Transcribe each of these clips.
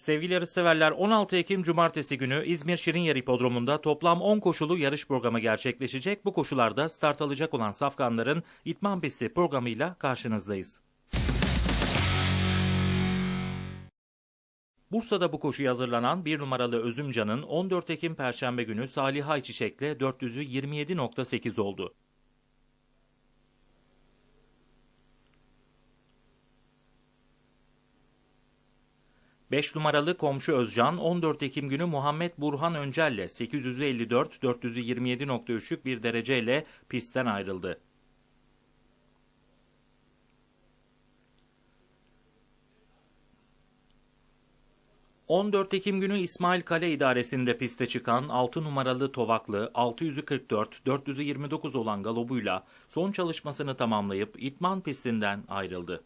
Sevgili yarışseverler 16 Ekim Cumartesi günü İzmir Şirinyar Hipodromu'nda toplam 10 koşulu yarış programı gerçekleşecek. Bu koşularda start alacak olan safkanların İtman Pisti programıyla karşınızdayız. Bursa'da bu koşuya hazırlanan bir numaralı Özümcan'ın 14 Ekim Perşembe günü Salih Ayçiçek'le 400'ü 27.8 oldu. 5 numaralı komşu Özcan 14 Ekim günü Muhammed Burhan Öncel'le 854 427.3'lük bir dereceyle pistten ayrıldı. ...14 Ekim günü İsmail Kale idaresinde piste çıkan 6 numaralı Tovaklı 644 429 olan galobuyla son çalışmasını tamamlayıp İtman pistinden ayrıldı.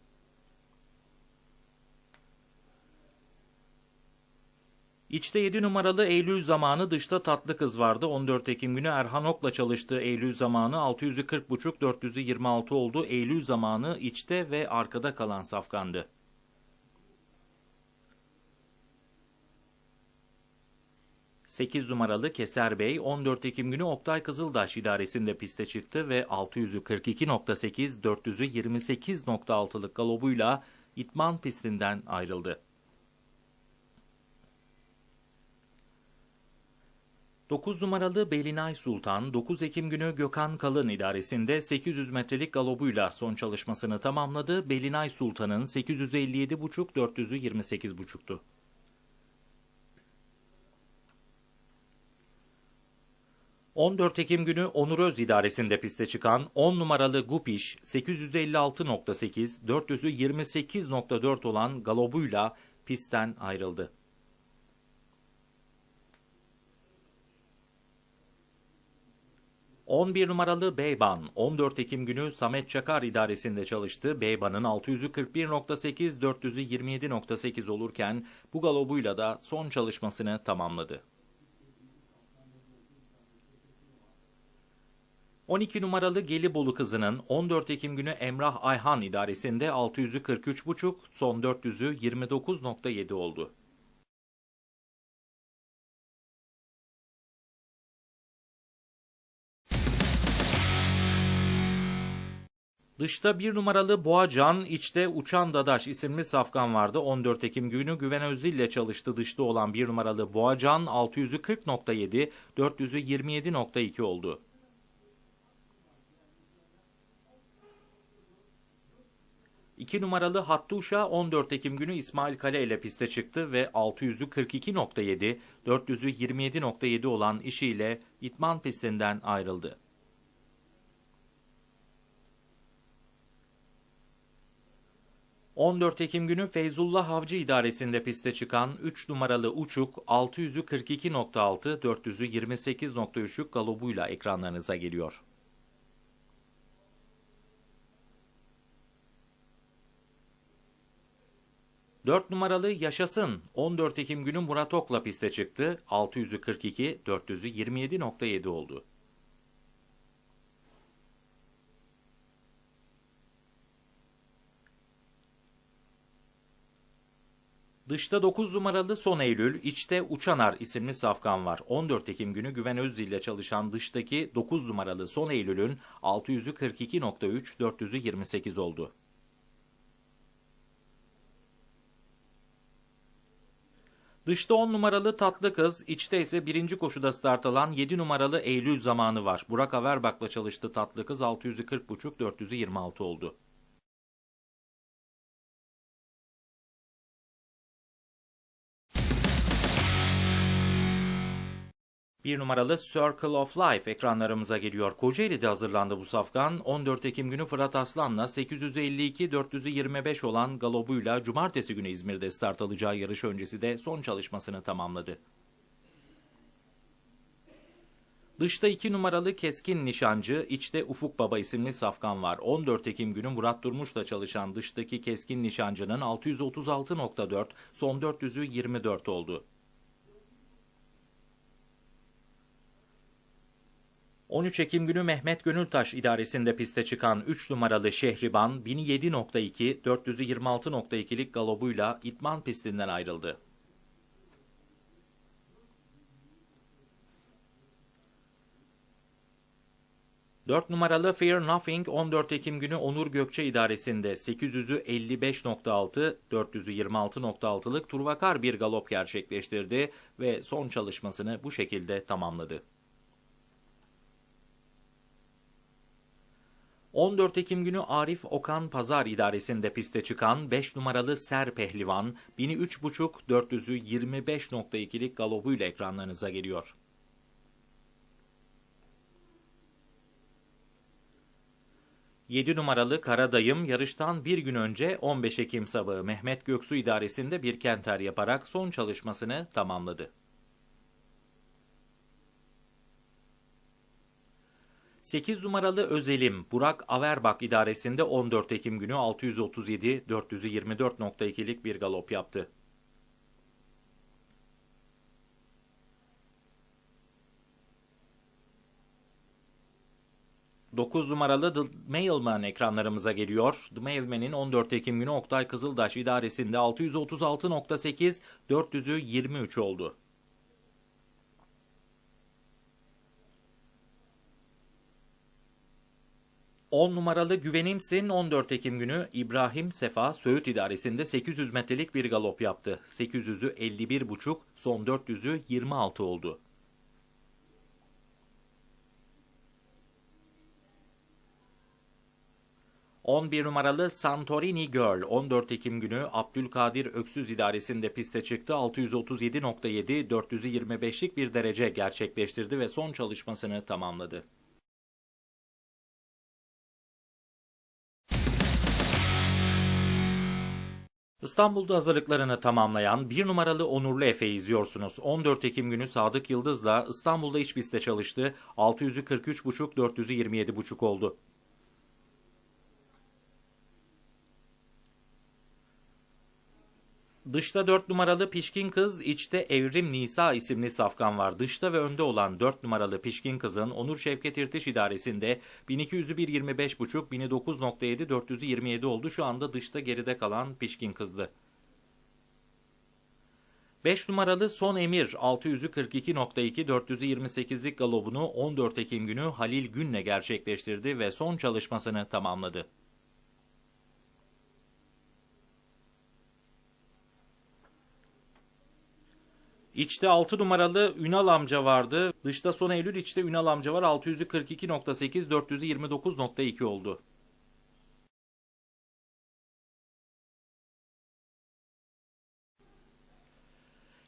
İçte 7 numaralı Eylül zamanı dışta tatlı kız vardı. 14 Ekim günü Erhan Ok'la çalıştığı Eylül zamanı 640.5 426 oldu. Eylül zamanı içte ve arkada kalan safkandı. Sekiz numaralı Keser Bey 14 Ekim günü Oktay Kızıldaş idaresinde piste çıktı ve 600'ü 42.8 400'ü 28.6'lık galobuyla İtman pistinden ayrıldı. 9 numaralı Belinay Sultan 9 Ekim günü Gökhan Kalın idaresinde 800 metrelik galobuyla son çalışmasını tamamladı. Belinay Sultan'ın 857,5 400'ü 28,5'tu. ...14 Ekim günü Onur Öz idaresinde piste çıkan 10 numaralı Gupiş 856.8 400'ü 28.4 olan galobuyla pistten ayrıldı. 11 numaralı Beyban 14 Ekim günü Samet Çakar idaresinde çalıştı. Beyban'ın 641.8 400'ü 27.8 olurken bu galobuyla da son çalışmasını tamamladı. 12 numaralı Gelibolu kızının 14 Ekim günü Emrah Ayhan idaresinde 600'ü 43.5 son 400'ü 29.7 oldu. Dışta bir numaralı Boğacan, içte Uçan Dadaş isimli safkan vardı. 14 Ekim günü Güven Özdil ile çalıştı. Dışta olan bir numaralı Boğacan 600'ü 40.7, 400'ü 27.2 oldu. İki numaralı Hattuşa 14 Ekim günü İsmail Kale ile piste çıktı ve 600'ü 42.7, 400'ü 27.7 olan işiyle İtman pistinden ayrıldı. 14 Ekim günü Feyzullah Havcı idaresinde piste çıkan 3 numaralı Uçuk 600'ü 42.6, 400'ü 28.3'lük galobuyla ekranlarınıza geliyor. Dört numaralı Yaşasın 14 Ekim günü Murat Ok'la piste çıktı. 600'ü 42, 400'ü 27.7 oldu. Dışta 9 numaralı Son Eylül, içte Uçanar isimli safkan var. 14 Ekim günü Güven Özdil ile çalışan dıştaki 9 numaralı Son Eylül'ün 600'ü 42.3, 400'ü 28 oldu. Dışta 10 numaralı Tatlı Kız, içte ise birinci koşuda start alan 7 numaralı Eylül zamanı var. Burak Averbak'la çalıştı Tatlı Kız 600'ü 40.5, 400'ü 26 oldu. Bir numaralı Circle of Life ekranlarımıza geliyor. Kocaeli'de hazırlandı bu safkan. 14 Ekim günü Fırat Aslan'la 852-425 olan galobuyla cumartesi günü İzmir'de start alacağı yarış öncesi de son çalışmasını tamamladı. Dışta 2 numaralı Keskin Nişancı, içte Ufuk Baba isimli safkan var. 14 Ekim günü Murat Durmuş'la çalışan dıştaki Keskin Nişancı'nın 636.4, son 400'ü 24 oldu. 13 Ekim günü Mehmet Gönültaş idaresinde piste çıkan 3 numaralı Şehriban 1007.2 426.2'lik galobuyla İtman pistinden ayrıldı. Dört numaralı Fear Nothing 14 Ekim günü Onur Gökçe idaresinde 800'ü 55.6, 426.6'lık turvakar bir galop gerçekleştirdi ve son çalışmasını bu şekilde tamamladı. 14 Ekim günü Arif Okan Pazar idaresinde piste çıkan 5 numaralı Ser Pehlivan 1003.5 400'ü 25.2'lik galobuyla ekranlarınıza geliyor. Yedi numaralı Karadayım yarıştan bir gün önce 15 Ekim sabahı Mehmet Göksu idaresinde bir kenter yaparak son çalışmasını tamamladı. 8 numaralı Özelim Burak Averbak idaresinde 14 Ekim günü 637 424.2'lik bir galop yaptı. Dokuz numaralı The Mailman ekranlarımıza geliyor. The Mailman'in 14 Ekim günü Oktay Kızıldaş idaresinde 636.8 400'ü 23 oldu. 10 numaralı Güvenimsin 14 Ekim günü İbrahim Sefa Söğüt idaresinde 800 metrelik bir galop yaptı. 800'ü 51,5, son 400'ü 26 oldu. ...11 numaralı Santorini Girl 14 Ekim günü Abdülkadir Öksüz idaresinde piste çıktı. 637.7 425'lik bir derece gerçekleştirdi ve son çalışmasını tamamladı. İstanbul'da hazırlıklarını tamamlayan bir numaralı Onurlu Efe'yi izliyorsunuz. 14 Ekim günü Sadık Yıldız'la İstanbul'da iç pistte çalıştı. 600'ü 43,5, 400'ü 27,5 oldu. Dışta 4 numaralı Pişkin Kız, içte Evrim Nisa isimli safkan var. Dışta ve önde olan 4 numaralı Pişkin Kız'ın Onur Şevket İrtiş idaresinde 1200'ü 1.25.5, 1009.7, 427 oldu. Şu anda dışta geride kalan Pişkin Kız'dı. 5 numaralı Son Emir 600'ü 42.2 428'lik galobunu 14 Ekim günü Halil Gün'le gerçekleştirdi ve son çalışmasını tamamladı. İçte 6 numaralı Ünal amca vardı. Dışta son Eylül içte Ünal amca var. 642.8 429.2 oldu.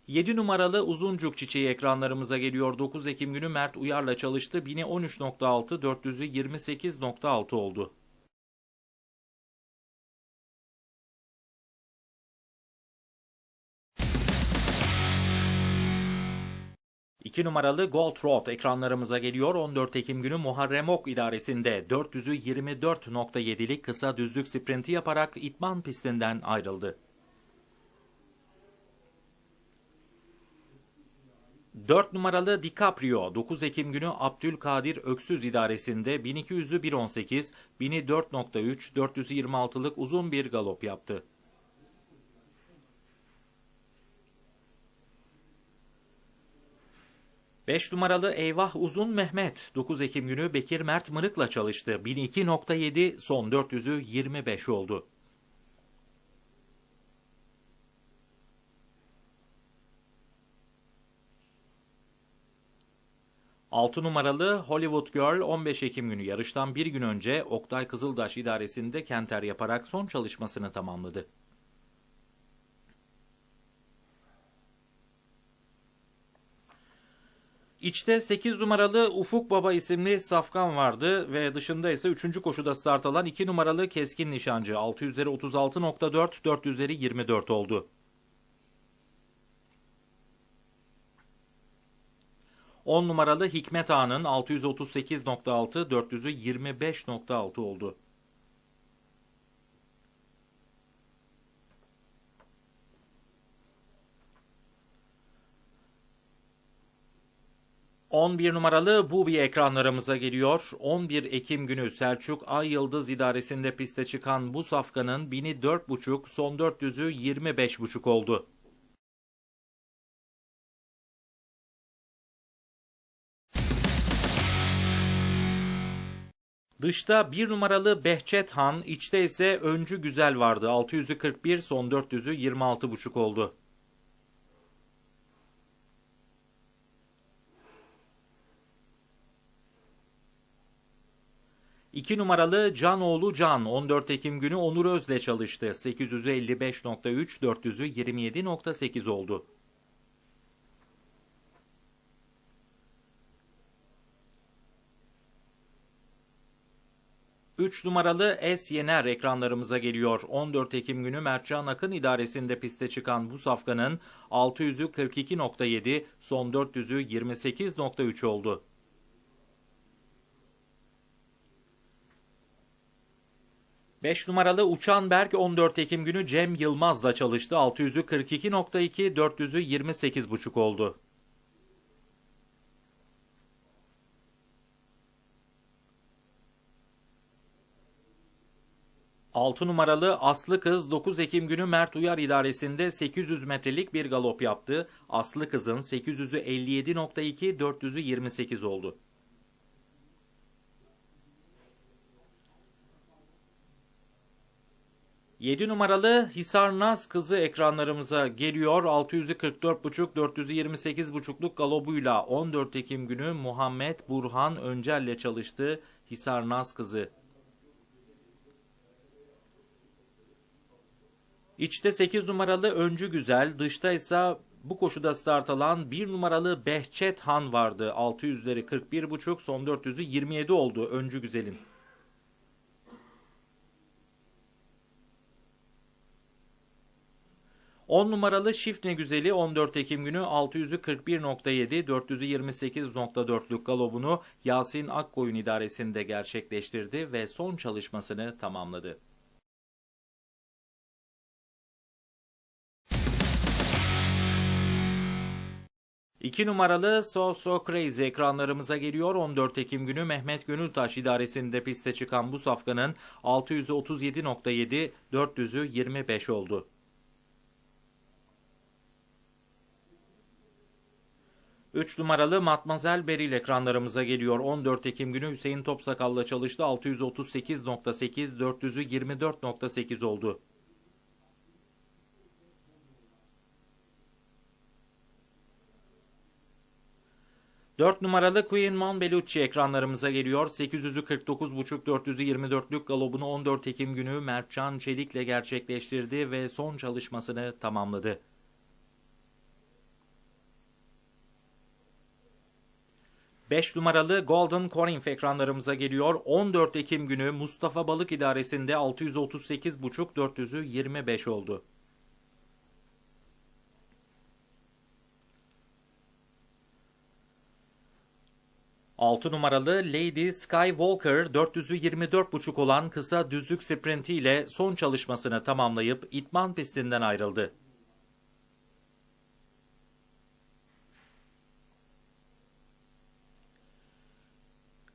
Yedi numaralı Uzuncuk çiçeği ekranlarımıza geliyor. 9 Ekim günü Mert Uyar'la çalıştı. Bini 13.6, 400'ü 28.6 oldu. 2 numaralı Gold Road ekranlarımıza geliyor. 14 Ekim günü Muharrem Ok idaresinde 400'ü 24.7'lik kısa düzlük sprinti yaparak itman pistinden ayrıldı. 4 numaralı DiCaprio 9 Ekim günü Abdülkadir Öksüz idaresinde 1200'ü 1.18, 1000'i 4.3, 426'lık uzun bir galop yaptı. 5 numaralı Eyvah Uzun Mehmet 9 Ekim günü Bekir Mert Mırık'la çalıştı. 1002.7 son 400'ü 25 oldu. Altı numaralı Hollywood Girl 15 Ekim günü yarıştan bir gün önce Oktay Kızıldaş idaresinde kenter yaparak son çalışmasını tamamladı. İçte 8 numaralı Ufuk Baba isimli safkan vardı ve dışında ise 3. koşuda start alan 2 numaralı Keskin Nişancı 6 üzeri 36.4 4 üzeri 24 oldu. 10 numaralı Hikmet Ağa'nın 638.6 400'ü 25.6 oldu. 11 numaralı Bubi ekranlarımıza geliyor. 11 Ekim günü Selçuk Ay Yıldız idaresinde piste çıkan bu safkanın 1000'i 4.5 son 400'ü 25.5 oldu. Dışta bir numaralı Behçet Han, içte ise Öncü Güzel vardı. 600'ü 41, son 400'ü 26,5 oldu. İki numaralı Canoğlu Can 14 Ekim günü Onur Öz'le çalıştı. 800'ü 55.3, 400'ü 27.8 oldu. 3 numaralı S Yener ekranlarımıza geliyor. 14 Ekim günü Mertcan Akın idaresinde piste çıkan bu safkanın 600'ü 42.7, son 400'ü 28.3 oldu. Beş numaralı Uçan Berk 14 Ekim günü Cem Yılmaz'la çalıştı. 600'ü 42.2, 400'ü 28.5 oldu. 6 numaralı Aslı Kız 9 Ekim günü Mert Uyar idaresinde 800 metrelik bir galop yaptı. Aslı Kız'ın 800'ü 57.2, 400'ü 28 oldu. Yedi numaralı Hisar Naz kızı ekranlarımıza geliyor. 600'ü 44.5, 400'ü 28.5'luk galobuyla 14 Ekim günü Muhammed Burhan Öncel'le çalıştı. Hisar Naz kızı İçte 8 numaralı Öncü Güzel, dışta ise bu koşuda start alan 1 numaralı Behçet Han vardı. 600'leri 41,5, son 400'ü 27 oldu Öncü Güzel'in. On numaralı Şifne Güzeli 14 Ekim günü 600'ü 41.7, 400'ü 28.4'lük galobunu Yasin Akkoyun idaresinde gerçekleştirdi ve son çalışmasını tamamladı. 2 numaralı So So Crazy ekranlarımıza geliyor. 14 Ekim günü Mehmet Gönültaş idaresinde piste çıkan bu safkanın 637.7, 400'ü 25 oldu. Üç numaralı Matmazel Beril ekranlarımıza geliyor. 14 Ekim günü Hüseyin Topsakal'la çalıştı. 638.8, 400'ü 24.8 oldu. 4 numaralı Queen Mon Bellucci ekranlarımıza geliyor. 800'ü 49.5 400'ü 24'lük galobunu 14 Ekim günü Mertcan Çelik'le gerçekleştirdi ve son çalışmasını tamamladı. Beş numaralı Golden Corinth ekranlarımıza geliyor. 14 Ekim günü Mustafa Balık idaresinde 638.5 400'ü 25 oldu. 6 numaralı Lady Skywalker 400'ü 24.5 olan kısa düzlük sprintiyle son çalışmasını tamamlayıp itman pistinden ayrıldı.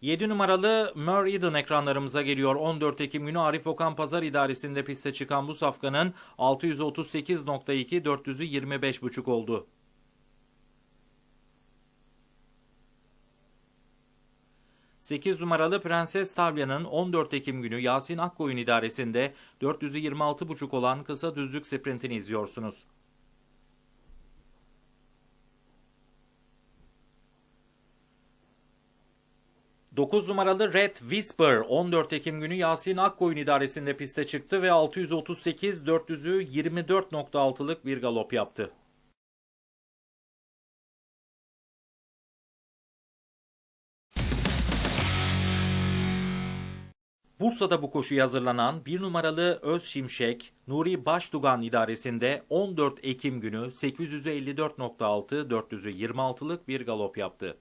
Yedi numaralı Mer Eden ekranlarımıza geliyor. 14 Ekim günü Arif Okan Pazar idaresinde piste çıkan bu safkanın 638.2 400'ü 25.5 oldu. 8 numaralı Prenses Talya'nın 14 Ekim günü Yasin Akkoyun idaresinde 426,5 olan kısa düzlük sprintini izliyorsunuz. Dokuz numaralı Red Whisper 14 Ekim günü Yasin Akkoyun idaresinde piste çıktı ve 638 400'ü 24.6'lık bir galop yaptı. Bursa'da bu koşuya hazırlanan bir numaralı Öz Şimşek, Nuri Başdugan idaresinde 14 Ekim günü 854.6 426'lık bir galop yaptı.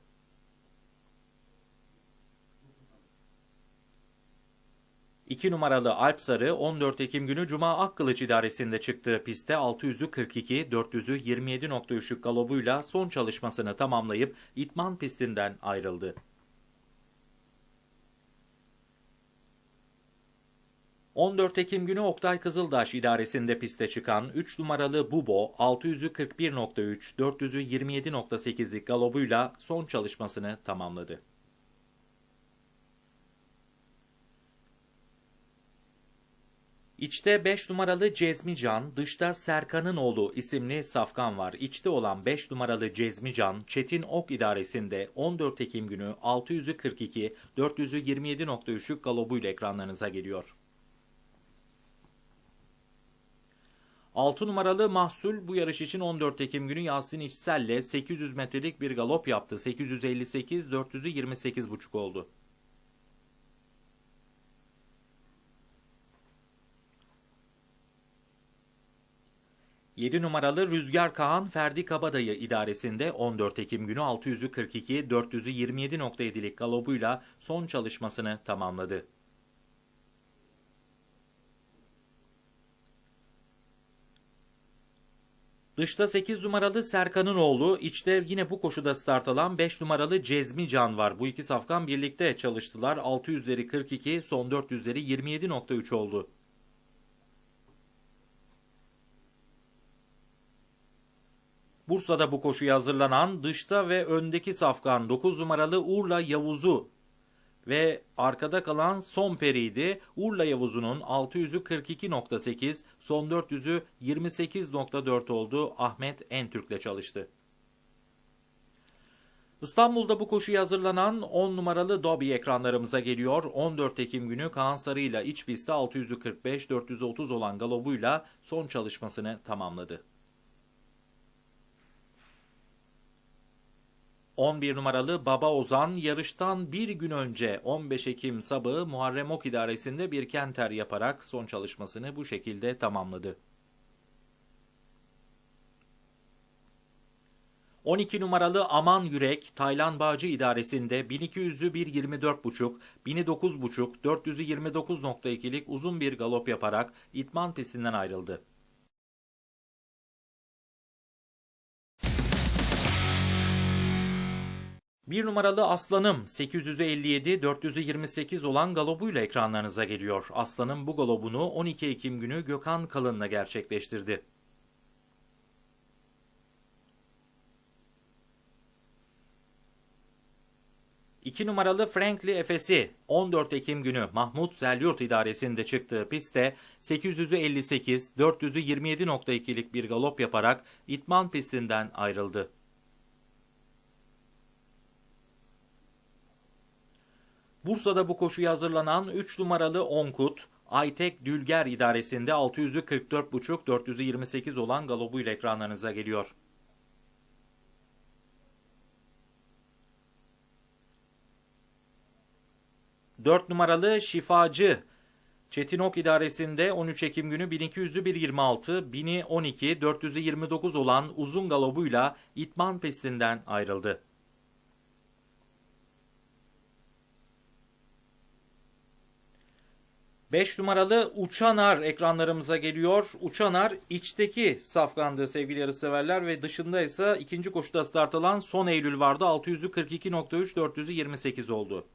İki numaralı Alp Sarı 14 Ekim günü Cuma Akkılıç idaresinde çıktığı pistte 600'ü 42, 400'ü 27.3'lük galobuyla son çalışmasını tamamlayıp itman pistinden ayrıldı. 14 Ekim günü Oktay Kızıldaş idaresinde piste çıkan 3 numaralı Bubo 600'ü 41.3, 400'ü 27.8'lik galobuyla son çalışmasını tamamladı. İçte 5 numaralı Cezmican, dışta Serkan'ın oğlu isimli safkan var. İçte olan 5 numaralı Cezmican, Çetin Ok idaresinde 14 Ekim günü 642 427.3'lük galobuyla ekranlarınıza geliyor. 6 numaralı Mahsul bu yarış için 14 Ekim günü Yasin İçsel'le 800 metrelik bir galop yaptı. 858 428.5 oldu. 7 numaralı Rüzgar Kağan Ferdi Kabadayı idaresinde 14 Ekim günü 642 427.7'lik galobuyla son çalışmasını tamamladı. Dışta 8 numaralı Serkan'ın oğlu, içte yine bu koşuda start alan 5 numaralı Cezmi Can var. Bu iki safkan birlikte çalıştılar. 600'leri 42, son 400'leri 27.3 oldu. Bursa'da bu koşuya hazırlanan dışta ve öndeki safkan 9 numaralı Urla Yavuz'u ve arkada kalan son periydi. Urla Yavuz'un 600'ü 42.8, son 400'ü 28.4 oldu. Ahmet Entürk'le çalıştı. İstanbul'da bu koşuya hazırlanan 10 numaralı Dobby ekranlarımıza geliyor. 14 Ekim günü Kaan Sarı ile iç pistte 600'ü 45, 430 olan galobuyla son çalışmasını tamamladı. 11 numaralı Baba Ozan yarıştan bir gün önce 15 Ekim sabahı Muharrem Ok idaresinde bir kenter yaparak son çalışmasını bu şekilde tamamladı. 12 numaralı Aman Yürek Taylan Bağcı idaresinde 1200'ü 1.24.5, 1000'i 9.5, 400'ü 29.2'lik uzun bir galop yaparak itman pistinden ayrıldı. Bir numaralı Aslanım 857 428 olan galobuyla ekranlarınıza geliyor. Aslanım bu galobunu 12 Ekim günü Gökhan Kalın'la gerçekleştirdi. İki numaralı Frankly Efes'i 14 Ekim günü Mahmut Zelyurt idaresinde çıktığı pistte 800'ü 58, 400'ü 27.2'lik bir galop yaparak itman pistinden ayrıldı. Bursa'da bu koşuya hazırlanan 3 numaralı Onkut, Aytek Dülger idaresinde 600'ü 44.5, 400'ü 28 olan galobuyla ekranlarınıza geliyor. Dört numaralı Şifacı Çetinok idaresinde 13 Ekim günü 1200'ü 1.26, 1000'i 12, 400'ü 29 olan uzun galobuyla itman pistinden ayrıldı. 5 numaralı Uçanar ekranlarımıza geliyor. Uçanar içteki safkandı sevgili yarışseverler ve dışında ise ikinci koşuda start alan son Eylül vardı. 600'ü 42.3, 400'ü 28 oldu.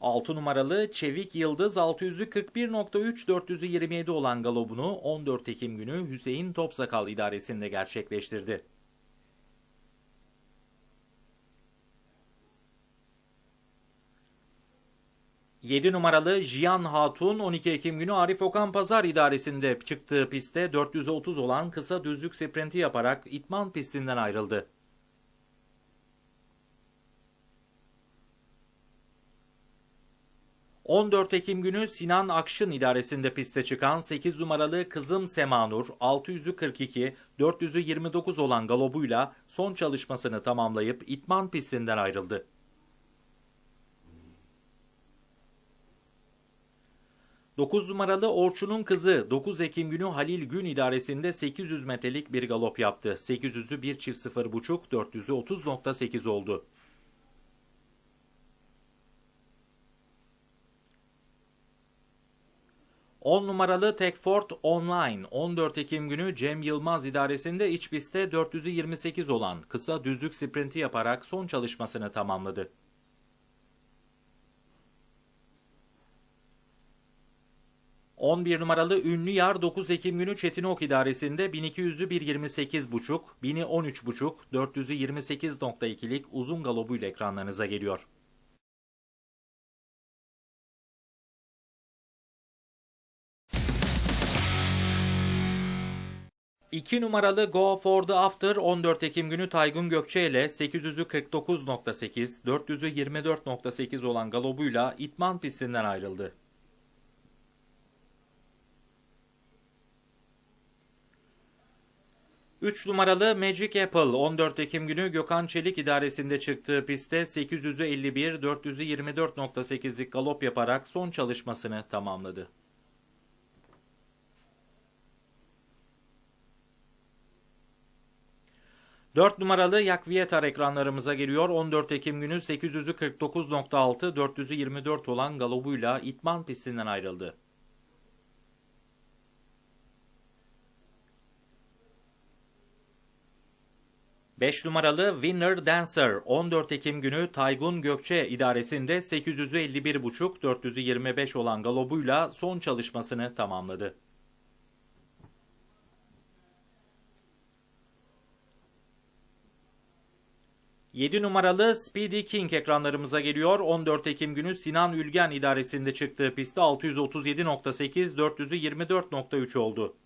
6 numaralı Çevik Yıldız 600'ü 41.3 400'ü 27 olan galobunu 14 Ekim günü Hüseyin Topsakal idaresinde gerçekleştirdi. 7 numaralı Jiyan Hatun 12 Ekim günü Arif Okan Pazar idaresinde çıktığı pistte 430 olan kısa düzlük sprinti yaparak itman pistinden ayrıldı. ...14 Ekim günü Sinan Akşın idaresinde piste çıkan 8 numaralı Kızım Semanur 600'ü 42, 400'ü 29 olan galobuyla son çalışmasını tamamlayıp itman pistinden ayrıldı. 9 numaralı Orçun'un kızı 9 Ekim günü Halil Gün idaresinde 800 metrelik bir galop yaptı. 800'ü 1 çift 0.5, 400'ü 30.8 oldu. On numaralı Tekford Online 14 Ekim günü Cem Yılmaz idaresinde iç pistte 400'ü 28 olan kısa düzlük sprinti yaparak son çalışmasını tamamladı. 11 numaralı ünlü yar 9 Ekim günü Çetinok idaresinde 1200'ü 128,5, 1000'i 13,5, 400'ü uzun galobuyla ekranlarınıza geliyor. İki numaralı Go for the After 14 Ekim günü Taygun Gökçe ile 800'ü 49.8, 400'ü 24.8 olan galobuyla İtman pistinden ayrıldı. 3 numaralı Magic Apple 14 Ekim günü Gökhan Çelik idaresinde çıktığı pistte 800'ü 51, 400'ü 24.8'lik galop yaparak son çalışmasını tamamladı. 4 numaralı Yakviyetar ekranlarımıza geliyor. 14 Ekim günü 800'ü 49.6, 400'ü 24 olan galobuyla İtman pistinden ayrıldı. 5 numaralı Winner Dancer 14 Ekim günü Taygun Gökçe idaresinde 800'ü 51.5, 400'ü 25 olan galobuyla son çalışmasını tamamladı. Yedi numaralı Speedy King ekranlarımıza geliyor. 14 Ekim günü Sinan Ülgen idaresinde çıktığı pistte 637.8, 400'ü 24.3 oldu.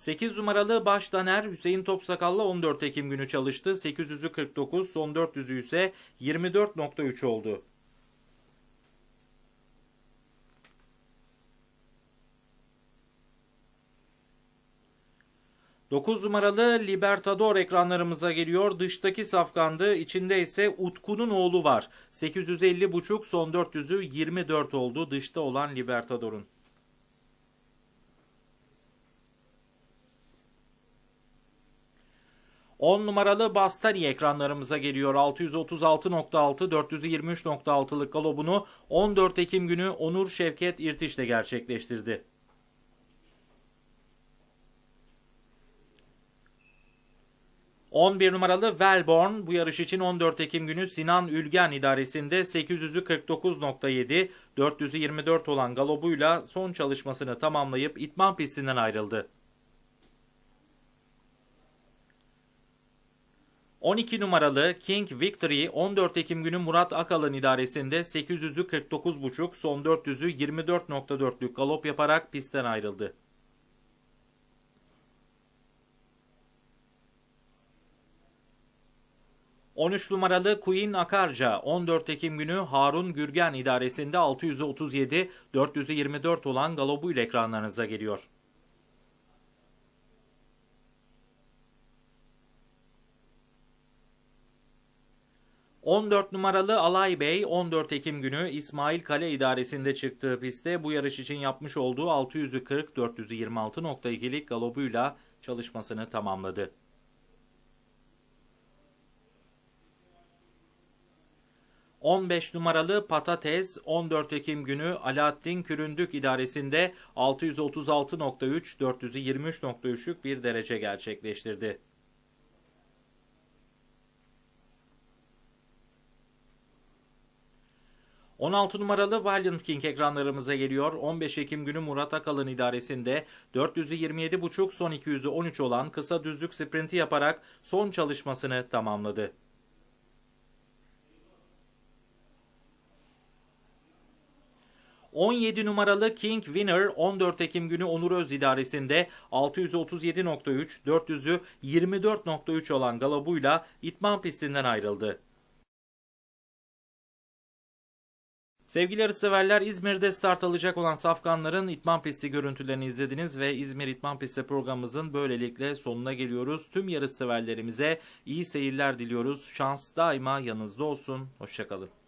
8 numaralı Baştaner Hüseyin Topsakal'la 14 Ekim günü çalıştı. 800'ü 49, son 400'ü ise 24.3 oldu. Dokuz numaralı Libertador ekranlarımıza geliyor. Dıştaki safkandı. İçinde ise Utku'nun oğlu var. 850 buçuk son 400'ü 24 oldu. Dışta olan Libertador'un. 10 numaralı Bastani ekranlarımıza geliyor. 636.6 423.6'lık galobunu 14 Ekim günü Onur Şevket İrtiş ile gerçekleştirdi. ...11 numaralı Velborn bu yarış için 14 Ekim günü Sinan Ülgen idaresinde 800'ü 49.7, 400'ü 24 olan galobuyla son çalışmasını tamamlayıp itman pistinden ayrıldı. 12 numaralı King Victory 14 Ekim günü Murat Akalın idaresinde 800'ü 49.5 son 400'ü 24.4'lük galop yaparak pistten ayrıldı. ...13 numaralı Queen Akarca 14 Ekim günü Harun Gürgen idaresinde 637, 424 olan galobu ile ekranlarınıza geliyor. 14 numaralı Alay Bey 14 Ekim günü İsmail Kale idaresinde çıktığı pistte bu yarış için yapmış olduğu 600'ü 40 426.2'lik galobuyla çalışmasını tamamladı. ...15 numaralı Patates 14 Ekim günü Alaaddin Küründük idaresinde 636.3 423.3'lük bir derece gerçekleştirdi. 16 numaralı Valiant King ekranlarımıza geliyor. 15 Ekim günü Murat Akalın idaresinde 427.5 son 200'ü 13 olan kısa düzlük sprinti yaparak son çalışmasını tamamladı. ...17 numaralı King Winner 14 Ekim günü Onur Öz idaresinde 637.3, 400'ü 24.3 olan galabuyla itman pistinden ayrıldı. Sevgili yarışseverler İzmir'de start alacak olan safkanların itman pisti görüntülerini izlediniz ve İzmir İtman Pisti programımızın böylelikle sonuna geliyoruz. Tüm yarışseverlerimize iyi seyirler diliyoruz. Şans daima yanınızda olsun. Hoşçakalın.